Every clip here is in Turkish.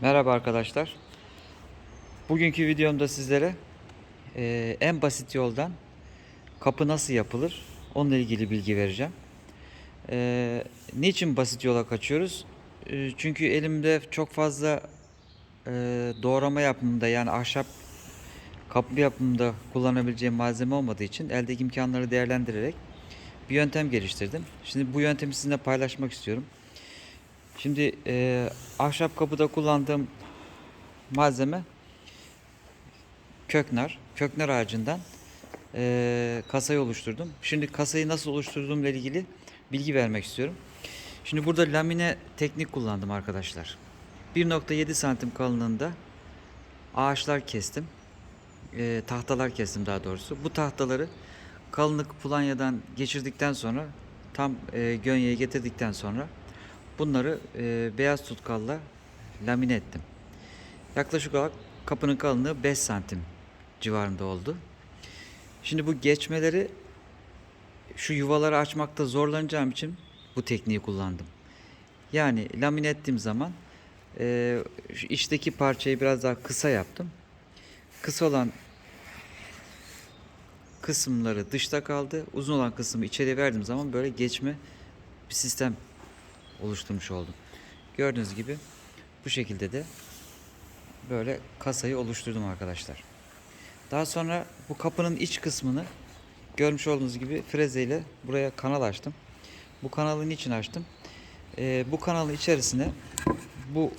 Merhaba arkadaşlar. Bugünkü videomda sizlere eee, en basit yoldan kapı nasıl yapılır onunla ilgili bilgi vereceğim. Eee, niçin basit yola kaçıyoruz? Eee, çünkü elimde çok fazla eee, doğrama yapımında yani ahşap kapı yapımında kullanabileceğim malzeme olmadığı için eldeki imkanları değerlendirerek bir yöntem geliştirdim. Şimdi bu yöntemi sizinle paylaşmak istiyorum. Şimdi eee, ahşap kapıda kullandığım malzeme köknar. Köknar ağacından eee, kasayı oluşturdum. Şimdi kasayı nasıl oluşturduğumla ilgili bilgi vermek istiyorum. Şimdi burada lamine teknik kullandım arkadaşlar. 1.7 santim kalınlığında ağaçlar kestim. Eee, tahtalar kestim daha doğrusu. Bu tahtaları kalınlık pulanyadan geçirdikten sonra tam eee gönyeye getirdikten sonra bunları eee, beyaz tutkalla lamine ettim. Yaklaşık olarak kapının kalınlığı 5 santim civarında oldu. Şimdi bu geçmeleri şu yuvaları açmakta zorlanacağım için bu tekniği kullandım. Yani lamine ettiğim zaman şu içteki parçayı biraz daha kısa yaptım. Kısa olan kısımları dışta kaldı. Uzun olan kısmı içeri verdiğim zaman böyle geçme bir sistem oluşturmuş oldum. Gördüğünüz gibi bu şekilde de böyle kasayı oluşturdum arkadaşlar. Daha sonra bu kapının iç kısmını görmüş olduğunuz gibi frezeyle buraya kanal açtım. Bu kanalı niçin açtım? Ee, bu kanalın içerisine bu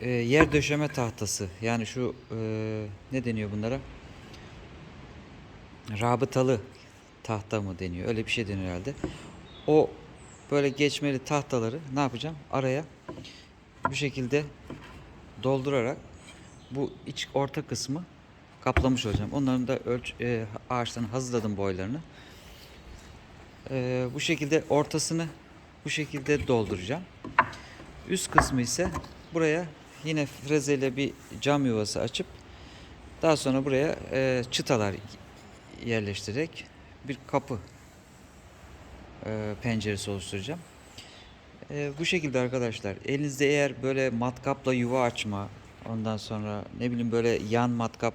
e, yer döşeme tahtası yani şu e, ne deniyor bunlara? Rabıtalı tahta mı deniyor? Öyle bir şey deniyor herhalde. O böyle geçmeli tahtaları ne yapacağım? Araya bu şekilde doldurarak bu iç orta kısmı kaplamış olacağım. Onların da ölç e, ağaçtan hazırladım boylarını. E, bu şekilde ortasını bu şekilde dolduracağım. Üst kısmı ise buraya yine frezeyle bir cam yuvası açıp daha sonra buraya e, çıtalar yerleştirerek bir kapı e, penceresi oluşturacağım. E, bu şekilde arkadaşlar elinizde eğer böyle matkapla yuva açma ondan sonra ne bileyim böyle yan matkap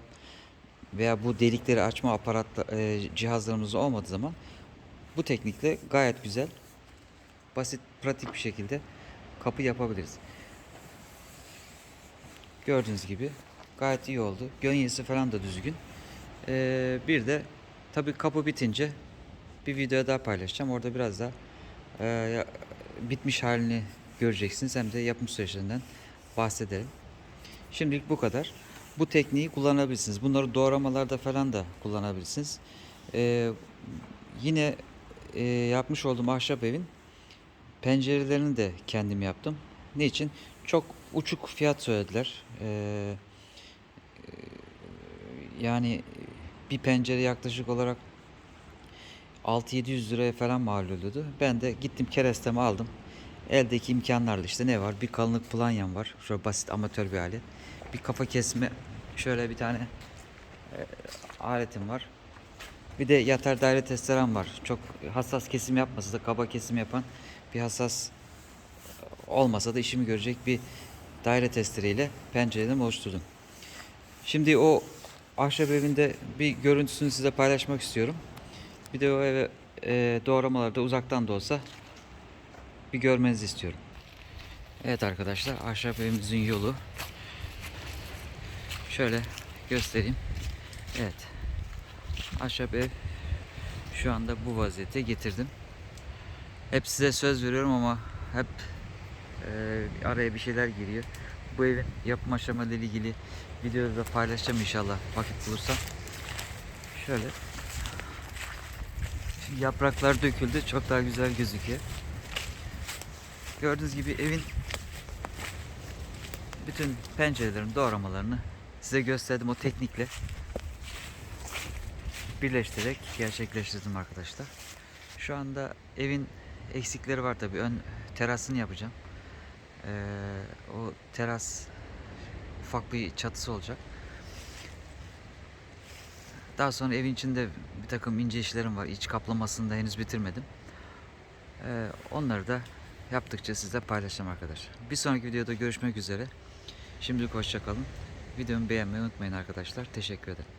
veya bu delikleri açma aparatla e, cihazlarımız olmadığı zaman bu teknikle gayet güzel basit pratik bir şekilde kapı yapabiliriz. Gördüğünüz gibi gayet iyi oldu. Gönyesi falan da düzgün. Ee, bir de tabii kapı bitince bir video daha paylaşacağım. Orada biraz daha e, bitmiş halini göreceksiniz. Hem de yapım süreçlerinden bahsedelim. Şimdilik bu kadar. Bu tekniği kullanabilirsiniz. Bunları doğramalarda falan da kullanabilirsiniz. Ee, yine e, yapmış olduğum ahşap evin pencerelerini de kendim yaptım. Niçin? Çok uçuk fiyat söylediler. Ee, yani bir pencere yaklaşık olarak 6-700 liraya falan mal oluyordu. Ben de gittim kerestemi aldım. Eldeki imkanlarla işte ne var? Bir kalınlık planyam var. Şöyle basit amatör bir alet. Bir kafa kesme şöyle bir tane e, aletim var. Bir de yatar daire testerem var. Çok hassas kesim yapmasa da kaba kesim yapan bir hassas olmasa da işimi görecek bir daire testereyle pencereden oluşturdum. Şimdi o ahşap evinde bir görüntüsünü size paylaşmak istiyorum. Bir de o eve e, doğramalarda uzaktan da olsa bir görmenizi istiyorum. Evet arkadaşlar ahşap evimizin yolu. Şöyle göstereyim. Evet. Ahşap ev şu anda bu vaziyete getirdim. Hep size söz veriyorum ama hep e, araya bir şeyler giriyor. Bu evin yapım aşamalarıyla ilgili videoda da paylaşacağım inşallah vakit bulursam. Şöyle. Yapraklar döküldü. Çok daha güzel gözüküyor. Gördüğünüz gibi evin bütün pencerelerin doğramalarını size gösterdim o teknikle birleştirerek gerçekleştirdim arkadaşlar. Şu anda evin eksikleri var tabii. Ön terasını yapacağım. Ee, o teras ufak bir çatısı olacak. Daha sonra evin içinde bir takım ince işlerim var. İç kaplamasını da henüz bitirmedim. Ee, onları da yaptıkça sizle paylaşacağım arkadaşlar. Bir sonraki videoda görüşmek üzere. Şimdilik hoşça kalın. Videomu beğenmeyi unutmayın arkadaşlar. Teşekkür ederim.